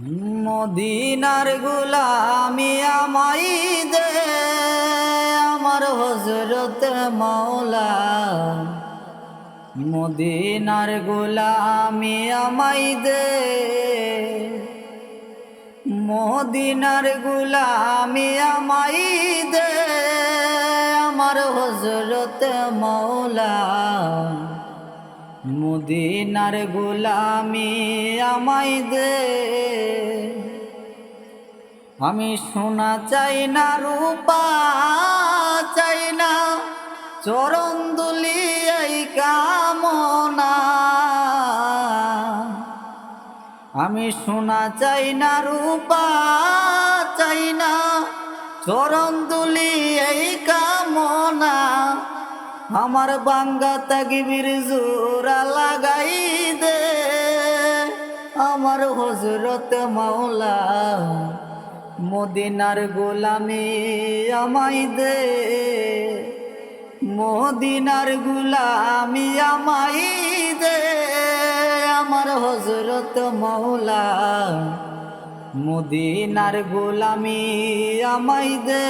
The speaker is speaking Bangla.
মদিনার গুলামি আমাই দে, আমার হজরত মাওলা। মদিনার গুলামি আমাই দে, মদিনার গুলামি আমাই দে, আমার হজরত মাওলা। মদিনার গোলামি আমাই দে। আমি সোনা চাই না, রূপা চাই না, চরণ দুলি এই কামনা। আমি সোনা চাই না, রূপা চাই না, চরণ দুলি এই কামনা। আমার বাঙ্গা তাগিবির জোরা লাগাই দে। আমার হজরত মাওলা মদিনার গোলামি আমাই দে। মদিনার গুলামি আমাই দে। আমার হজরত মাওলা মদিনার গোলামি আমাই দে।